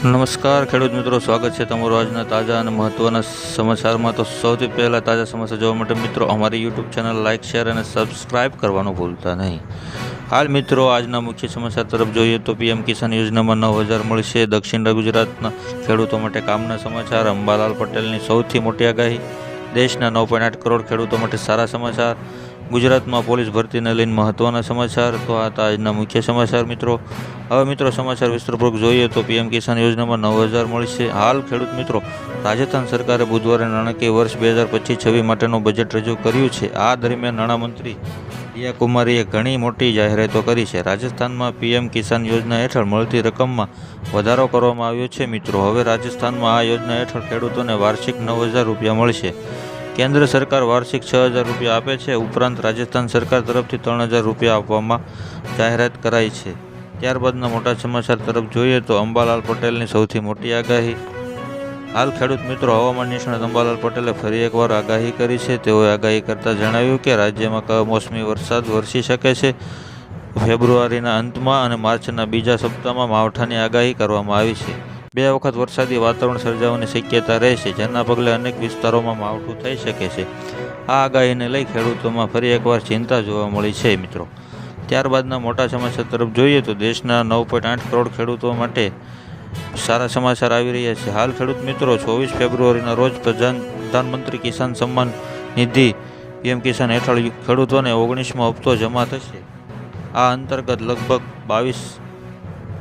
નમસ્કાર, ખેડૂત મિત્રો, સ્વાગત છે તમારું આજના તાજા અને મહત્ત્વના સમાચારમાં. તો સૌથી પહેલાં તાજા સમાચાર જોવા માટે મિત્રો, અમારી યુટ્યુબ ચેનલ લાઇક શેર અને સબસ્ક્રાઇબ કરવાનું ભૂલતા નહીં. હાલ મિત્રો, આજના મુખ્ય સમાચાર તરફ જોઈએ તો પીએમ કિસાન યોજનામાં નવ હજાર મળશે. દક્ષિણ ગુજરાતના ખેડૂતો માટે કામના સમાચાર. અંબાલાલ પટેલની સૌથી મોટી આગાહી, દેશના નવ પોઈન્ટ આઠ કરોડ ખેડૂતો માટે સારા સમાચાર. ગુજરાતમાં પોલીસ ભરતીને લઈને મહત્ત્વના સમાચાર, તો આ હતા આજના મુખ્ય સમાચાર મિત્રો. હવે મિત્રો સમાચાર વિસ્તૃતપૂર્વક જોઈએ તો પીએમ કિસાન યોજનામાં નવ હજાર મળશે. હાલ ખેડૂત મિત્રો રાજસ્થાન સરકારે બુધવારે નાણાકીય વર્ષ બે હજાર પચીસ છવ્વીસ માટેનું બજેટ રજૂ કર્યું છે. આ દરમિયાન નાણામંત્રી દિયા કુમારીએ ઘણી મોટી જાહેરાતો કરી છે. રાજસ્થાનમાં પીએમ કિસાન યોજના હેઠળ મળતી રકમમાં વધારો કરવામાં આવ્યો છે મિત્રો. હવે રાજસ્થાનમાં આ યોજના હેઠળ ખેડૂતોને વાર્ષિક નવ હજાર રૂપિયા મળશે. કેન્દ્ર સરકાર વાર્ષિક છ હજાર રૂપિયા આપે છે. ઉપરાંત રાજસ્થાન સરકાર તરફથી ત્રણ હજાર રૂપિયા આપવામાં જાહેરાત કરાઈ છે. ત્યારબાદના મોટા સમાચાર તરફ જોઈએ તો અંબાલાલ પટેલની સૌથી મોટી આગાહી. હાલ ખેડૂત મિત્રો હવામાન નિષ્ણાત અંબાલાલ પટેલે ફરી એકવાર આગાહી કરી છે. તેઓએ આગાહી કરતાં જણાવ્યું કે રાજ્યમાં કમોસમી વરસાદ વરસી શકે છે. ફેબ્રુઆરીના અંતમાં અને માર્ચના બીજા સપ્તાહમાં માવઠાની આગાહી કરવામાં આવી છે. બે વખત વરસાદી વાતાવરણ સર્જાવાની શક્યતા રહેશે જેના પગલે અનેક વિસ્તારોમાં માવઠું થઈ શકે છે. આ આગાહીને લઈ ખેડૂતોમાં ફરી એકવાર ચિંતા જોવા મળી છે, મિત્રો. ત્યારબાદના મોટા સમાચાર તરફ જોઈએ તો દેશના નવ પોઈન્ટ આઠ કરોડ ખેડૂતો માટે સારા સમાચાર આવી રહ્યા છે. હાલ ખેડૂત મિત્રો, ચોવીસ ફેબ્રુઆરીના રોજ પ્રધાન, પ્રધાનમંત્રી કિસાન સન્માન નિધિ પીએમ કિસાન હેઠળ ખેડૂતોને ઓગણીસમો હપ્તો જમા થશે. આ અંતર્ગત લગભગ બાવીસ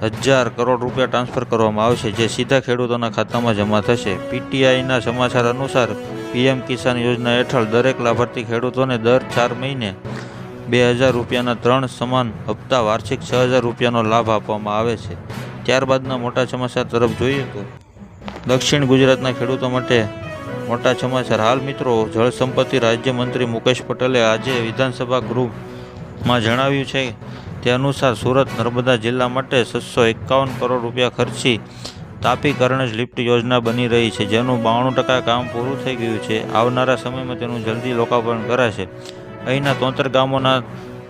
હજાર કરોડ રૂપિયા ટ્રાન્સફર કરવામાં આવશે, જે સીધા ખેડૂતોના ખાતામાં જમા થશે. પીટીઆઈના સમાચાર અનુસાર, પીએમ કિસાન યોજના હેઠળ દરેક લાભાર્થી ખેડૂતોને દર ચાર મહિને બે હજાર રૂપિયાના ત્રણ સમાન હપ્તા વાર્ષિક છ હજાર રૂપિયાનો લાભ આપવામાં આવે છે. ત્યારબાદના મોટા સમાચાર તરફ જોઈએ તો, દક્ષિણ ગુજરાતના ખેડૂતો માટે મોટા સમાચાર. હાલ મિત્રો, જળ સંપત્તિ રાજ્યમંત્રી મુકેશ પટેલે આજે વિધાનસભા ગૃહમાં જણાવ્યું છે તે અનુસાર સુરત, નર્મદા જિલ્લા માટે છસો એકાવન કરોડ રૂપિયા ખર્ચી તાપી કરણજ લિફ્ટ યોજના બની રહી છે, જેનું બાણું ટકા કામ પૂરું થઈ ગયું છે. આવનારા સમયમાં તેનું જલ્દી લોકાર્પણ કરાશે. અહીંના તોતેર ગામોના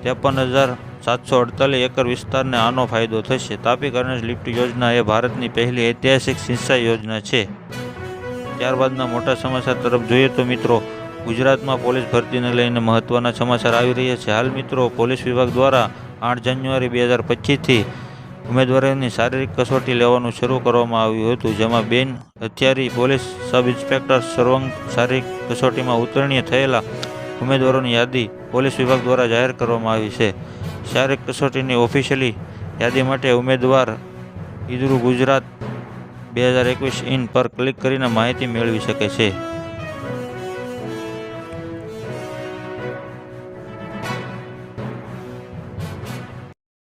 ત્રેપન હજાર સાતસો અડતાલીસ એકર વિસ્તારને આનો ફાયદો થશે. તાપી કરણજ લિફ્ટ યોજના એ ભારતની પહેલી ઐતિહાસિક સિંચાઈ યોજના છે. ત્યારબાદના મોટા સમાચાર તરફ જોઈએ તો મિત્રો, ગુજરાતમાં પોલીસ ભરતીને લઈને મહત્ત્વના સમાચાર આવી રહ્યા છે. હાલ મિત્રો, પોલીસ વિભાગ દ્વારા આઠ જાન્યુઆરી બે હજાર પચીસથી ઉમેદવારોની શારીરિક કસોટી લેવાનું શરૂ કરવામાં આવ્યું હતું, જેમાં બેન હથિયારી, પોલીસ સબ ઇન્સ્પેક્ટર સર્વંગ શારીરિક કસોટીમાં ઉત્તીર્ણ થયેલા ઉમેદવારોની યાદી પોલીસ વિભાગ દ્વારા જાહેર કરવામાં આવી છે. શારીરિક કસોટીની ઓફિશિયલી યાદી માટે ઉમેદવાર ઈદરુ ગુજરાત બે હજાર એકવીસ ઇન પર ક્લિક કરીને માહિતી મેળવી શકે છે.